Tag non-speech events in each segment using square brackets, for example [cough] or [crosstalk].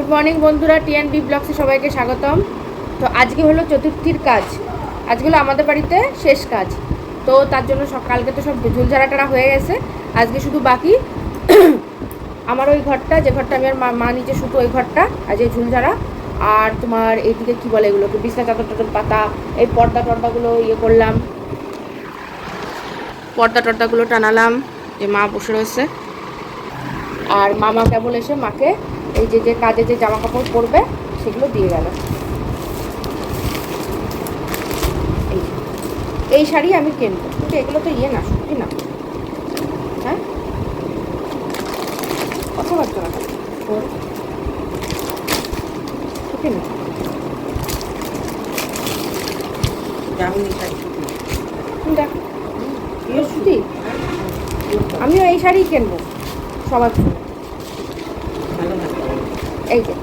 Good morning বন্ধুরা, TNB ব্লগসে সবাইকে স্বাগতম। তো আজকে হলো চতুর্থীর কাজ। আজকে হলো আমাদের বাড়িতে শেষ কাজ। তো তার জন্য সকালকে তো সব ঝুলঝাড়াটারা হয়ে গেছে। আজকে শুধু বাকি [clears throat] আমার ওই ঘরটা, যে ঘরটা আমি আর মা নিচে শুধু ওই ঘরটা, আর যে ঝুলঝাড়া, আর তোমার এইদিকে কী বলে এগুলোকে, বিছনা চাদর টাদর পাতা, এই পর্দা টর্দাগুলো ইয়ে করলাম। পর্দা টর্দাগুলো টানালাম, যে মা বসে রয়েছে। আর মামা কেবল এসে মাকে এই যে যে কাজে যে জামা কাপড় পরবে সেগুলো দিয়ে গেল। এই এই শাড়ি আমি কিনবো কিন্তু এগুলো তো ইয়ে না সত্যি না। হ্যাঁ? কথাবার্তা না সত্যি আমিও এই শাড়ি কিনবো। সবার জন্য। এই যে।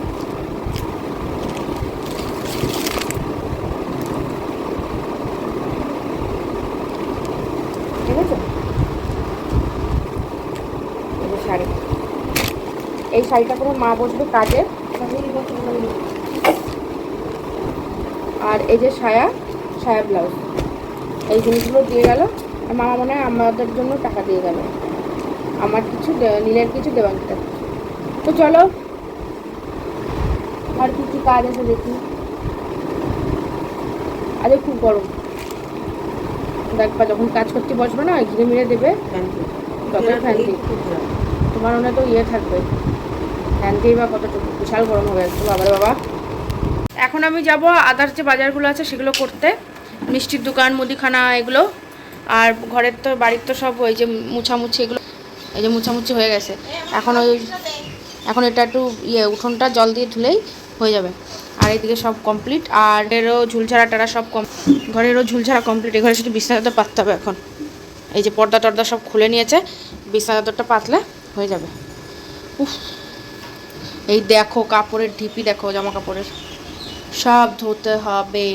ঠিক আছে? শাড়ি। এই শাড়িটা করে মা বসবে কাজে? আর এই যে সায়া সায়া ব্লাউজ। এই জিনিসগুলো দিয়ে গেল। আর মামা মনে হয় আমাদের জন্য টাকা দিয়ে গেল। আমার কিছু নীলের কিছু দেবাঙ্কিতা তো চলো আর কি কি কাজ আছে দেখি। আরে খুব গরম। দেখবা যখন কাজ করতে বসবে না ঘিরে মিরে দেবে। ফ্যান। তোমার মনে তো ইয়ে থাকবে। ফ্যান দিয়েই বা কতটুকু বিশাল গরম হবে একটু বাবারে বাবা। এখন আমি যাব আদার যে বাজারগুলো আছে সেগুলো করতে। মিষ্টির দোকান মুদিখানা এগুলো। আর ঘরের তো বাড়ির তো সব ওই যে মুছামুছি এগুলো এই যে মুছামুছি হয়ে গেছে। এখন ওই এখন এটা একটু ইয়ে উঠোনটা জল দিয়ে ধুলেই হয়ে যাবে। আর এইদিকে সব কমপ্লিট আর এরও ঝুলঝাড়া টাড়া সব কম, ঘরেরও ঝুলঝাড়া কমপ্লিট এ ঘরে শুধু বিছনা চাদর পাততে হবে এখন। এই যে পর্দা টর্দা সব খুলে নিয়েছে বিছনা চাদরটা পাতলে হয়ে যাবে। উফ, এই দেখো কাপড়ের ঢিপি, দেখো জামা কাপড়ের। সব ধুতে হবে।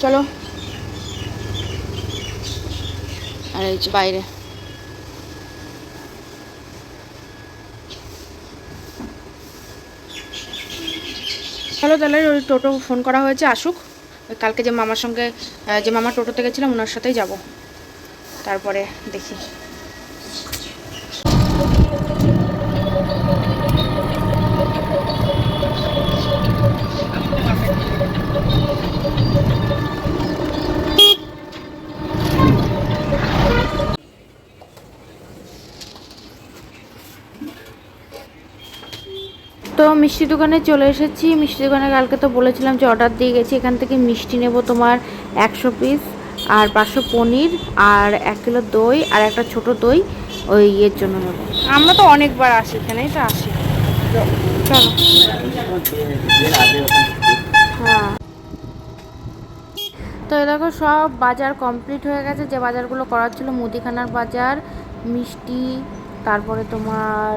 চলো। আর এই যে বাইরে। চলো তাহলে ওই টোটো ফোন করা হয়েছে, আসুক। কালকে যে মামার সঙ্গে যে মামা টোটোতে গেছিলাম, ওনার সাথেই যাব। তারপরে দেখি। মিষ্টি দোকানে চলে এসেছি। মিষ্টি দোকানে কালকে তো বলেছিলাম যে অর্ডার দিয়ে গেছি। এখান থেকে মিষ্টি নেব তোমার একশো পিস আর পাঁচশো পনির আর এক কিলো দই আর একটা ছোট দই ওই ইয়ের জন্য নেব। আমরা তো অনেকবার আসি এখানেই তো আসি। চলো। হ্যাঁ। তো দেখো সব বাজার কমপ্লিট হয়ে গেছে। যে বাজারগুলো করার ছিল মুদিখানার বাজার মিষ্টি তারপরে তোমার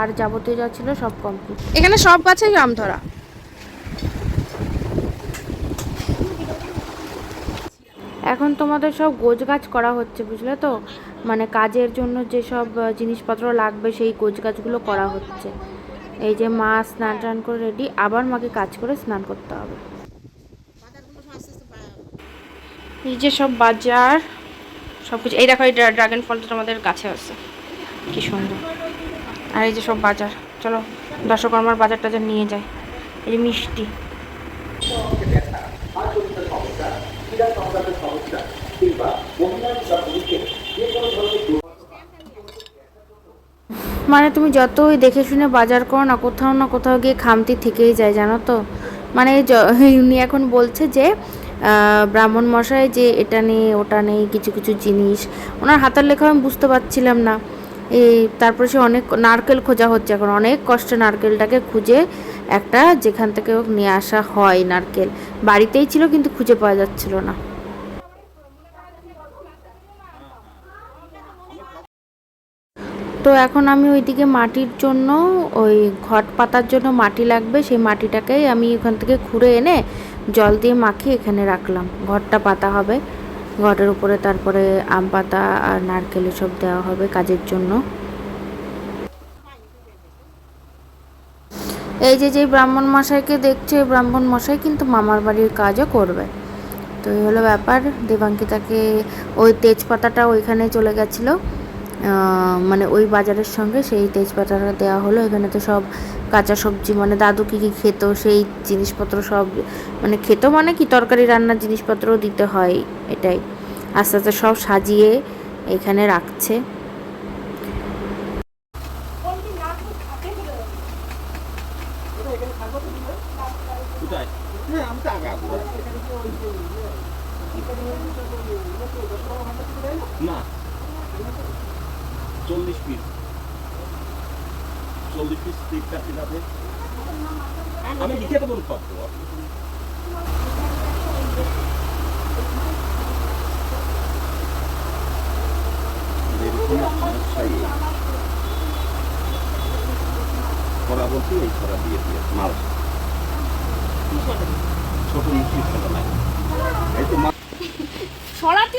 আর যাবতীয় যা ছিল সব কমপ্লিট এখানে সব গাছেই আম ধরা। এখন তোমাদের সব গোছ গাছ করা হচ্ছে বুঝলে তো? মানে কাজের জন্য যেসব জিনিসপত্র লাগবে সেই গোছ গাছগুলো করা হচ্ছে। এই যে মা স্নান টান করে রেডি আবার মাকে কাজ করে স্নান করতে হবে। এই যে সব বাজার সব কিছু এই দেখো এই ড্রাগন ফলটা আমাদের গাছে আছে। কি সুন্দর। আর এই যে সব বাজার, চলো দশকর্মার বাজার টাজার নিয়ে যায়। এই যে মিষ্টি। মানে তুমি যতই দেখে শুনে বাজার করো না, কোথাও না কোথাও গিয়ে খামতি থেকেই যায়, জানো তো? মানে [laughs] উনি এখন বলছে যে ব্রাহ্মণ মশাই যে এটা নেই, ওটা নেই, কিছু কিছু জিনিস। ওনার হাতের লেখা আমি বুঝতে পারছিলাম না। তারপরে সে অনেক নারকেল খোঁজা হচ্ছে এখন। অনেক কষ্টে নারকেলটাকে খুঁজে একটা যেখান থেকে হোক নিয়ে আসা হয় নারকেল। বাড়িতেই ছিল কিন্তু খুঁজে পাওয়া যাচ্ছিল না। তো এখন আমি ওইদিকে মাটির জন্য, ওই ঘট পাতার জন্য মাটি লাগবে। সেই মাটিটাকেই আমি ওখান থেকে খুঁড়ে এনে জল দিয়ে মাখিয়ে এখানে রাখলাম। ঘরটা পাতা হবে। ঘটের উপরে, তারপরে আম পাতা আর নারকেল সব দেওয়া হবে কাজের জন্য। এই যে যে ব্রাহ্মণ মশাইকে দেখছে ব্রাহ্মণ মশাই কিন্তু মামার বাড়ির কাজও করবে। তো এই হলো ব্যাপার, দেবাঙ্কিতাকে ওই তেজপাতাটা ওইখানে চলে গেছিল। মানে ওই বাজারের সঙ্গে সেই তেজপাতাটা দেওয়া হলো। এখানে তো সব কাঁচা সবজি মানে দাদু কী কী খেত, সেই জিনিসপত্র সব মানে খেত মানে কি, তরকারি, রান্নার জিনিসপত্রও দিতে হয় এটাই। আস্তে আস্তে সব সাজিয়ে এখানে রাখছে কোথায় হ্যাঁ আমি তো আগে আসব না চল্লিশ পিস চল্লিশ পিস স্টিক কাটি যাবে আমি লিখে দেবো সব দেবো করা বলছি এই করা দিয়ে দিয়ে মাল ছোট মুখি ছোট নাই এই তো মা- সরাতে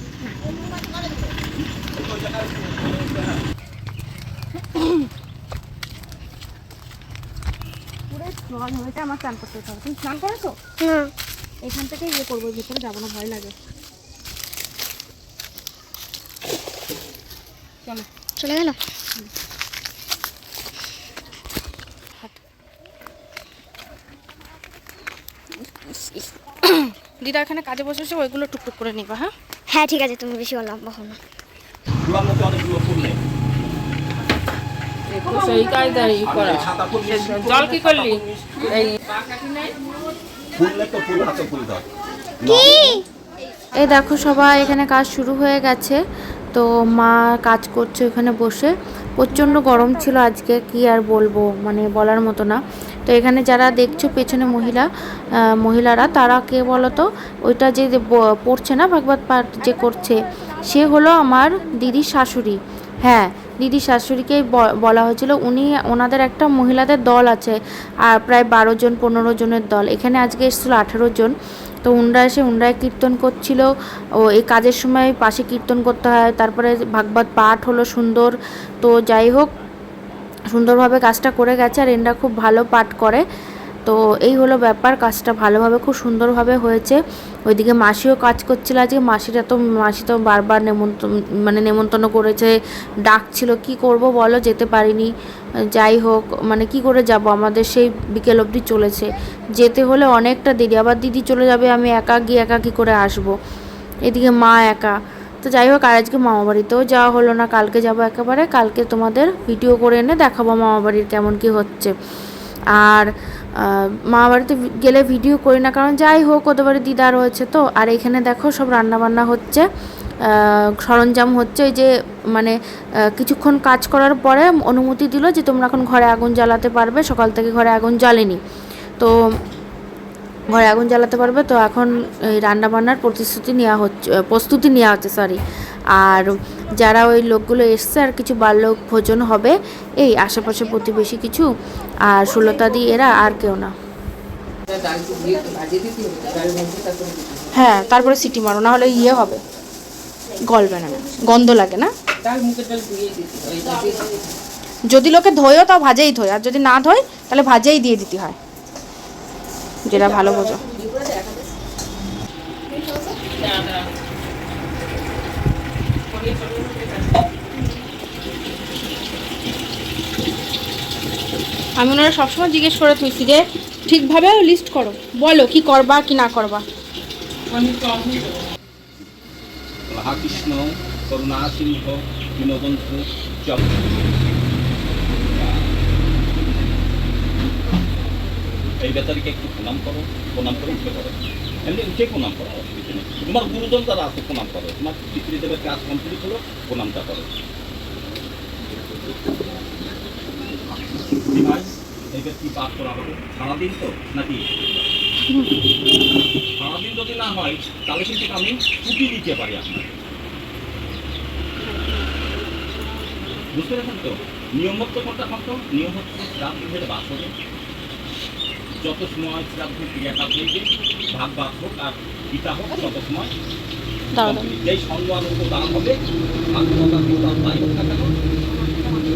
স্নান হয়েছে আমার স্নান করতে হবে। তুমি স্নান করেছ? না এখান থেকে ইয়ে করব ভিতরে যাব না ভয় লাগে। চলো। চলে গেল? দিদা এখানে কাজে বসেছে ওইগুলো টুকটুক করে নিবা হ্যাঁ? হ্যাঁ ঠিক আছে তুমি বেশি লম্বা হো না গুলার মধ্যে অনেকগুলো ফুল নেই সেই কায়দায় ই করা। জল কি করলি? এই তো ফুল হাতে ফুল দাও এই দেখো সবাই এখানে কাজ শুরু হয়ে গেছে। তো মা কাজ করছে ওখানে বসে। প্রচণ্ড গরম ছিল আজকে কি আর বলব মানে বলার মতো না। তো এখানে যারা দেখছ পেছনে মহিলা মহিলারা তারা কে বলো তো ওইটা যে পড়ছে না ভাগবত পাঠ যে করছে সে হলো আমার দিদির শাশুড়ি। হ্যাঁ দিদির শাশুড়িকেই ব- বলা হয়েছিল, উনি ওনাদের একটা মহিলাদের দল আছে, আর প্রায় বারো জন, পনেরো জনের দল। এখানে আজকে এসেছিল আঠেরো জন। তো উনরা এসে, উনরায় কীর্তন করছিল। ও, এই কাজের সময় পাশে কীর্তন করতে হয়, তারপরে ভাগবত পাঠ হলো সুন্দর। তো যাই হোক, সুন্দরভাবে কাজটা করে গেছে, আর এনরা খুব ভালো পাঠ করে। তো এই হলো ব্যাপার, কাজটা ভালোভাবে খুব সুন্দরভাবে হয়েছে। ওইদিকে মাসিও কাজ করছিল আজকে মাসিরা তো, মাসি তো বারবার নেমন্তন্ন মানে নেমন্তন্ন করেছে, ডাকছিল, কি করব বলো, যেতে পারিনি। যাই হোক মানে কি করে যাব, আমাদের সেই বিকেল অবধি চলেছে। যেতে হলে অনেকটা দেরি, আবার দিদি চলে যাবে, আমি একা গিয়ে একা কী করে আসব। এদিকে মা একা। তো যাই হোক, আর আজকে মামা বাড়িতেও যাওয়া হলো না, কালকে যাব একেবারে, কালকে তোমাদের ভিডিও করে এনে দেখাবো মামা বাড়ির কেমন কি হচ্ছে। আর মামা বাড়িতে গেলে ভিডিও করি না, কারণ যাই হোক, ওদের বাড়ি দিদা রয়েছে তো। আর এখানে দেখো সব রান্নাবান্না হচ্ছে সরঞ্জাম হচ্ছে যে মানে কিছুক্ষণ কাজ করার পরে অনুমতি দিল যে তোমরা এখন ঘরে আগুন জ্বালাতে পারবে, সকাল থেকে ঘরে আগুন জ্বালেনি। তো, ঘরে আগুন জ্বালাতে পারবে, তো এখন এই রান্নাবান্নার প্রতিশ্রুতি নেওয়া হচ্ছে, প্রস্তুতি নেওয়া হচ্ছে সরি আর যারা ওই লোকগুলো এসছে আর কিছু বাল্যক ভোজন হবে, এই আশেপাশে প্রতিবেশী কিছু আর সুলতাদি এরা আর কেউ না। হ্যাঁ তারপরে সিটি মারো না হলে ইয়ে হবে। গলবে না, গন্ধ লাগে না। যদি লোকে ধোয়ও তাও ভাজেই ধোয়, আর যদি না ধোয়, তাহলে ভাজেই দিয়ে দিতে হয়। যেটা ভালো বোঝো। আমি ওনারা সবসময় জিজ্ঞেস করে তুইছি যে ঠিকভাবে লিস্ট করো? বলো কি করবা কি না করবা? মহাকৃষ্ণ করুণা সিংহ দীনবন্ধু এই বেচারিকে একটু প্রণাম করো প্রণাম করে উঠে করো এমনি উঠে প্রণাম করো তোমার গুরুজন যারা আছে, প্রণাম করো। তোমার পিতৃদেবের কাজ কমপ্লিট হলো, প্রণামটা করো। কি এইটা কি পাঠ করা হবে? সারাদিন তো, নাকি? সারাদিন যদি না হয়, তাহলে কিন্তু আমি ছুটি দিতে পারি আপনাকে। বুঝতে পেরেছেন তো? নিয়ম হচ্ছে কোনটা কত নিয়ম হচ্ছে শ্রাদ্ধের বাসরে যত সময় শ্রাদ্ধের ক্রিয়াটা হয়েছে ভাগ ভাগ হোক আর পিতা হোক তত সময়। দাঁড়াও দাঁড়াও। যেই সংবাদ দান হবে পিতা তাই হোক না কেন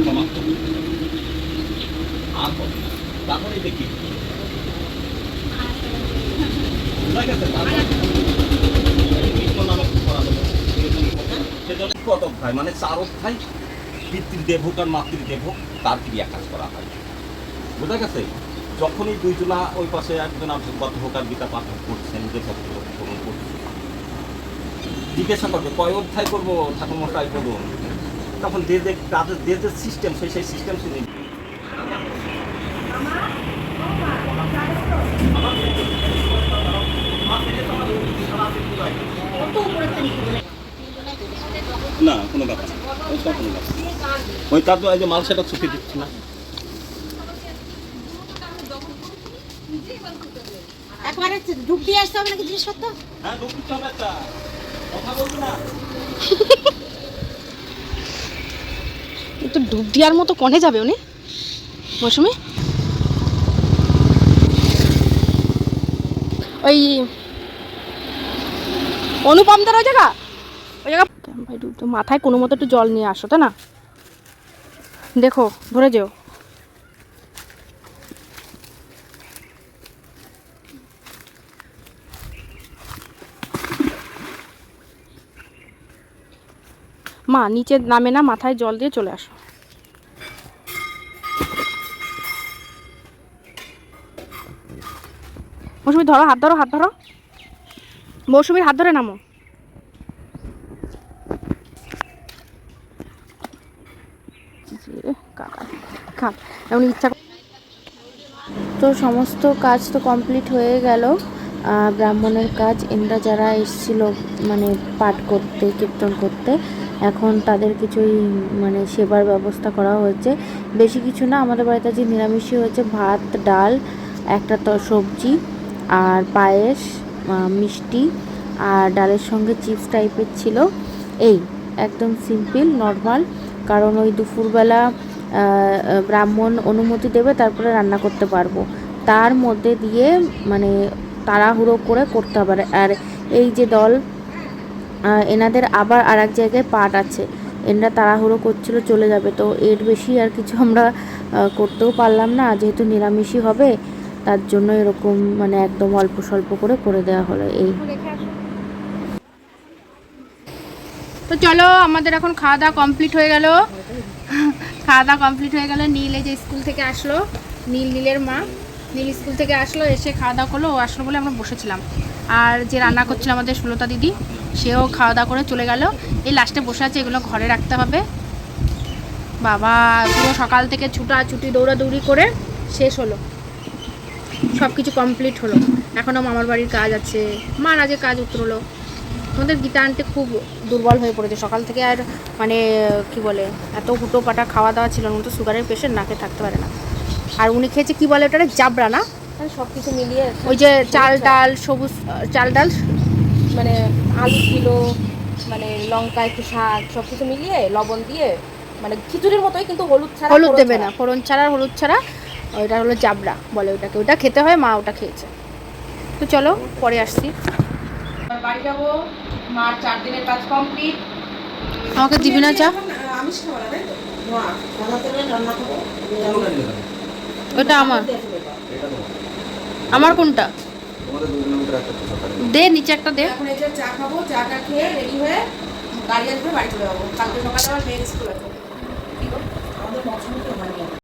সমাপ্ত। আর হবে না। তারপরে। দেখি ঠিক আছে তারপরে নামক করা হলো সেজন্য কত অধ্যায় মানে চার অধ্যায় পিতৃদেব হোক আর মাতৃদেব হোক তার ক্রিয়া কাজ করা হয়। বোঝা গেছে? যখনই দুইজনা ওই পাশে একজন গত হোক আর গীতা পাঠ করছেন যে জিজ্ঞাসা করবে কয় অধ্যায় করব ঠাকুর মশাই বলুন তখন যে যে তাদের যে যে সিস্টেম সেই সেই সিস্টেম শুনে না, কোনো ব্যাপার না। ওই তার তো মাল সেটা ছুটি দিচ্ছি না। একবারে ডুব দিয়ে আসতে হবে নাকি জিনিসপত্র? হ্যাঁ দুঃখ হবে একটা। কথা বলব না। তো ডুব দেওয়ার মতো কনে যাবে উনি? মৌসুমি? ওই অনুপমদার ওই জায়গা? ওই জায়গা ভাই ডুব মাথায় কোনো মতো একটু জল নিয়ে আসো তাই না? দেখো ধরে যেও। মা, নিচে নামে না, মাথায় জল দিয়ে চলে আসো। মৌসুমি, ধরো, হাত ধরো হাত ধরো। মৌসুমির হাত ধরে নামো। এমন ইচ্ছা তো সমস্ত কাজ তো কমপ্লিট হয়ে গেল। ব্রাহ্মণের কাজ এনরা যারা এসেছিল মানে পাঠ করতে, কীর্তন করতে এখন তাদের কিছুই মানে সেবার ব্যবস্থা করা হয়েছে। বেশি কিছু না, আমাদের বাড়িতে যে নিরামিষই হয়েছে। ভাত, ডাল, একটা তো সবজি আর পায়েস মিষ্টি আর ডালের সঙ্গে চিপস টাইপের ছিল। এই, একদম সিম্পল, নর্মাল। কারণ ওই দুপুরবেলা ব্রাহ্মণ অনুমতি দেবে, তারপরে রান্না করতে পারব। তার মধ্যে দিয়ে মানে তাড়াহুড়ো করে করতে হবে। আর- এই যে দল এনাদের আবার আর এক জায়গায় পাট আছে। এনারা তাড়াহুড়ো করছিল, চলে যাবে। তো এর বেশি আর কিছু আমরা করতেও পারলাম না। যেহেতু নিরামিষই হবে, তার জন্য এরকম মানে একদম অল্প স্বল্প করে করে দেওয়া হলো এই। তো চলো, আমাদের এখন খাওয়া দাওয়া কমপ্লিট হয়ে গেল। খাওয়া দাওয়া কমপ্লিট হয়ে গেল। নীল এই যে স্কুল থেকে আসলো। নীল, নীলের মা। নীল স্কুল থেকে আসলো, এসে খাওয়া দাওয়া করল, ও আসলো বলে আমরা বসেছিলাম। আর যে রান্না করছিল আমাদের সুলতা দিদি, সেও খাওয়া দাওয়া করে চলে গেল। এই লাস্টে বসে আছে, এগুলো ঘরে রাখতে হবে। বাবা, পুরো সকাল থেকে ছুটা ছুটি দৌড়াদৌড়ি করে শেষ হলো। সব কিছু কমপ্লিট হলো। এখনও মামার বাড়ির কাজ আছে। মার আজকে কাজ উতরলো। আমাদের গীতা আনতে খুব দুর্বল হয়ে পড়েছে। সকাল থেকে আর মানে কি বলে, এত হুটো পাটা খাওয়া দাওয়া ছিল উনি তো সুগারের পেশেন্ট নাকে থাকতে পারে না। আর উনি খেয়েছে কি বলে ওটা জাবরা না? সব কিছু মিলিয়ে ওই যে চাল ডাল সবুজ চাল ডাল? মানে আলু ছিল মানে লঙ্কা একটু শাক সব কিছু মিলিয়ে লবণ দিয়ে মানে খিচুড়ির মতোই কিন্তু হলুদ ছাড়া হলুদ দেবে না। ফোড়ন ছাড়া আর হলুদ ছাড়া ওইটা হলো জাবরা বলে ওটাকে। ওটা খেতে হয় মা ওটা খেয়েছে। তো চলো পরে আসছি। বাড়ি যাব মার চার দিনের কাজ কমপ্লিট। আমাকে দিবি না চা? আমিষ খাব না তাই তো? ওটা আমার। আমার কোনটা? দে, নিচে একটা দে। এখন এই চা খাব, চাটা খেয়ে রেডি হয়ে গাড়ি আসবে, বাড়ি চলে যাব। কালকে সকালে আমার মেয়ের স্কুল আছে। কি গো? আমাদের হয়নি